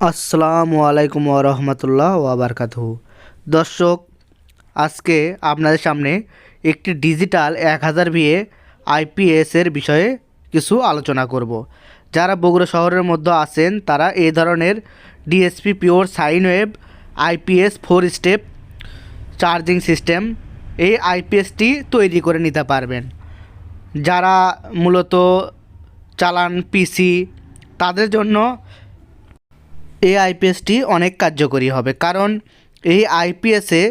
আসসালামু আলাইকুম রহমতুল্লাহ ওয়াবারকাতুহু দর্শক, আজকে আপনাদের সামনে একটি ডিজিটাল এক হাজার বিয়ে আইপিএসের বিষয়ে কিছু আলোচনা করব। যারা বগুড়া শহরের মধ্যে আছেন, তারা এই ধরনের DSP pure sine wave IPS four step charging system এই আইপিএসটি তৈরি করে নিতে পারবেন। যারা মূলত চালান পিসি তাদের জন্য এই আইপিএসটি অনেক কার্যকরী হবে। কারণ এই আইপিএসে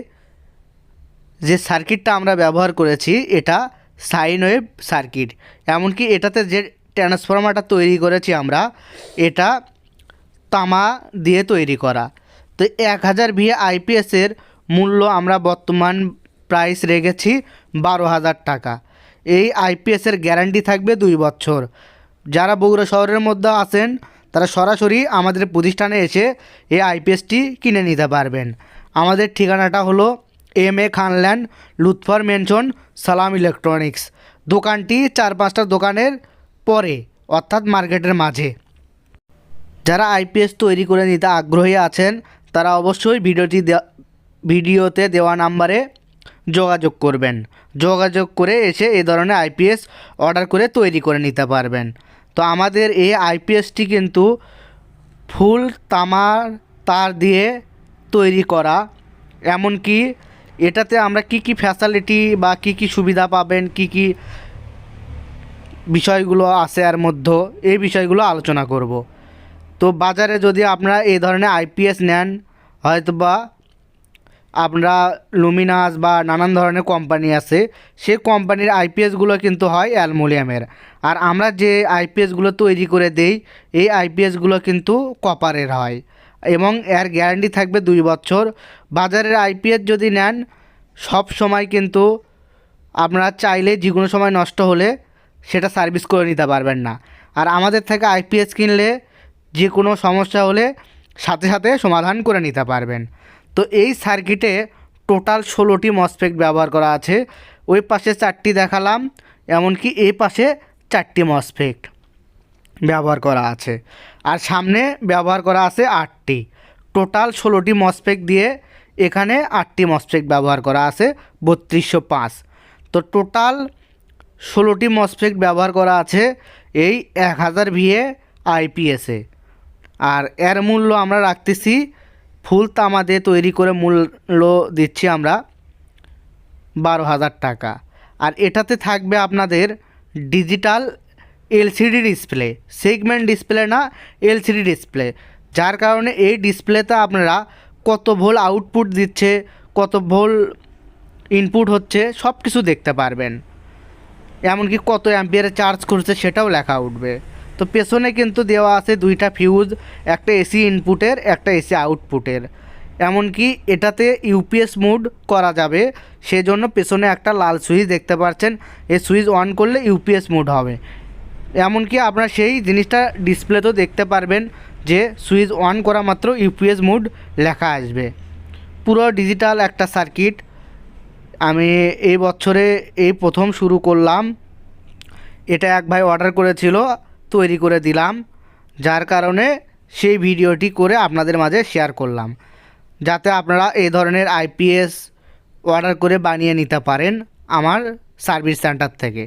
যে সার্কিটটা আমরা ব্যবহার করেছি, এটা সাইন ওয়েভ সার্কিট। এমনকি এটাতে যে ট্রান্সফরমারটা তৈরি করেছি আমরা, এটা তামা দিয়ে তৈরি করা। তো এক হাজার ভিএ আইপিএসের মূল্য আমরা বর্তমান প্রাইস রেখেছি বারো হাজার টাকা। এই আইপিএসের গ্যারান্টি থাকবে দুই বছর। যারা বগুড়া শহরের মধ্যে আছেন তারা সরাসরি আমাদের প্রতিষ্ঠানে এসে এই আইপিএসটি কিনে নিতে পারবেন। আমাদের ঠিকানাটা হলো M A Khanland, Lutfar mansion Salam electronics. দোকানটি চার পাঁচটা দোকানের পরে, অর্থাৎ মার্কেটের মাঝে। যারা আইপিএস তৈরি করে নিতে আগ্রহী আছেন, তারা অবশ্যই ভিডিওটি ভিডিওতে দেওয়া নাম্বারে যোগাযোগ করবেন। যোগাযোগ করে এসে এ ধরনের আইপিএস অর্ডার করে তৈরি করে নিতে পারবেন। তো আমাদের এই আইপিএসটি কিন্তু ফুল তামার তার দিয়ে তৈরি করা। এমনকি এটাতে আমরা কি কি ফ্যাসিলিটি বা কি কি সুবিধা পাবেন, কি কি বিষয়গুলো আছে এর মধ্যে, এই বিষয়গুলো আলোচনা করব। তো বাজারে যদি আপনারা এই ধরনের আইপিএস নেন, হয়তোবা আপনারা লুমিনাস বা নানান ধরনের কোম্পানি আছে সে কোম্পানির আইপিএসগুলো কিন্তু হয় অ্যালমোনিয়ামের। আর আমরা যে আইপিএসগুলো তৈরি করে দেই, এই আইপিএসগুলো কিন্তু কপারের হয়। এবং এর গ্যারান্টি থাকবে দুই বছর। বাজারের আইপিএস যদি নেন, সব সময় কিন্তু আপনারা চাইলে যে কোনো সময় নষ্ট হলে সেটা সার্ভিস করে নিতে পারবেন না। আর আমাদের থেকে আইপিএস কিনলে যে কোনো সমস্যা হলে সাথে সাথে সমাধান করে নিতে পারবেন। তো এই সার্কিটে টোটাল ষোলোটি মসফেক্ট ব্যবহার করা আছে। ওই পাশে চারটি দেখালাম, এমনকি এই পাশে চারটি মসফেক্ট ব্যবহার করা আছে। আর সামনে ব্যবহার করা আছে আটটি। টোটাল ষোলোটি মসপেক দিয়ে এখানে আটটি মসপেক ব্যবহার করা আছে, বত্রিশশো পাঁচ। তো টোটাল ষোলোটি মসপেক ব্যবহার করা আছে এই এক হাজার ভিএ আইপিএসে। আর এর মূল্য আমরা রাখতেছি ফুল তামা দিয়ে তৈরি করে মূল্য দিচ্ছি আমরা বারো হাজার টাকা। আর এটাতে থাকবে আপনাদের digital LCD display, segment display না, এলসিডি ডিসপ্লে। যার কারণে এই ডিসপ্লেতে আপনারা কত ভোল আউটপুট দিচ্ছে, কত ভোল ইনপুট হচ্ছে সব কিছু দেখতে পারবেন। এমনকি কত অ্যাম্পিয়ারে চার্জ করছে সেটাও লেখা উঠবে। তো পেছনে কিন্তু দেওয়া আছে দুইটা ফিউজ একটা এসি ইনপুটের একটা এসি আউটপুটের এমনকি এটাতে ইউপিএস মুড করা যাবে, সেজন্য পেছনে একটা লাল সুইচ দেখতে পাচ্ছেন। এই সুইচ অন করলে ইউপিএস মুড হবে। এমনকি আপনারা সেই জিনিসটা ডিসপ্লেতেও দেখতে পারবেন যে সুইচ অন করা মাত্র ইউপিএস মুড লেখা আসবে। পুরো ডিজিটাল একটা সার্কিট আমি এই বছরে এই প্রথম শুরু করলাম। এটা এক ভাই অর্ডার করেছিল। তৈরি করে দিলাম, যার কারণে সেই ভিডিওটি করে আপনাদের মাঝে শেয়ার করলাম। যাতে আপনারা এই ধরনের আইপিএস অর্ডার করে বানিয়ে নিতে পারেন আমার সার্ভিস সেন্টার থেকে।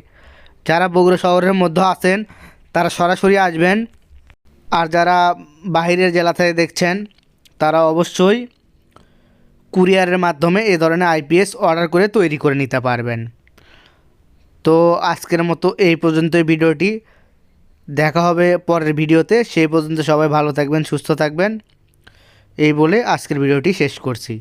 যারা বগুড়া শহরের মধ্যে আছেন, তারা সরাসরি আসবেন। আর যারা বাইরের জেলা থেকে দেখছেন, তারা অবশ্যই কুরিয়ারের মাধ্যমে এ ধরনের আইপিএস অর্ডার করে তৈরি করে নিতে পারবেন। তো আজকের মতো এই পর্যন্তই ভিডিওটি। দেখা হবে পরের ভিডিওতে। সেই পর্যন্ত সবাই ভালো থাকবেন, সুস্থ থাকবেন। এই বলে আজকের ভিডিওটি শেষ করছি।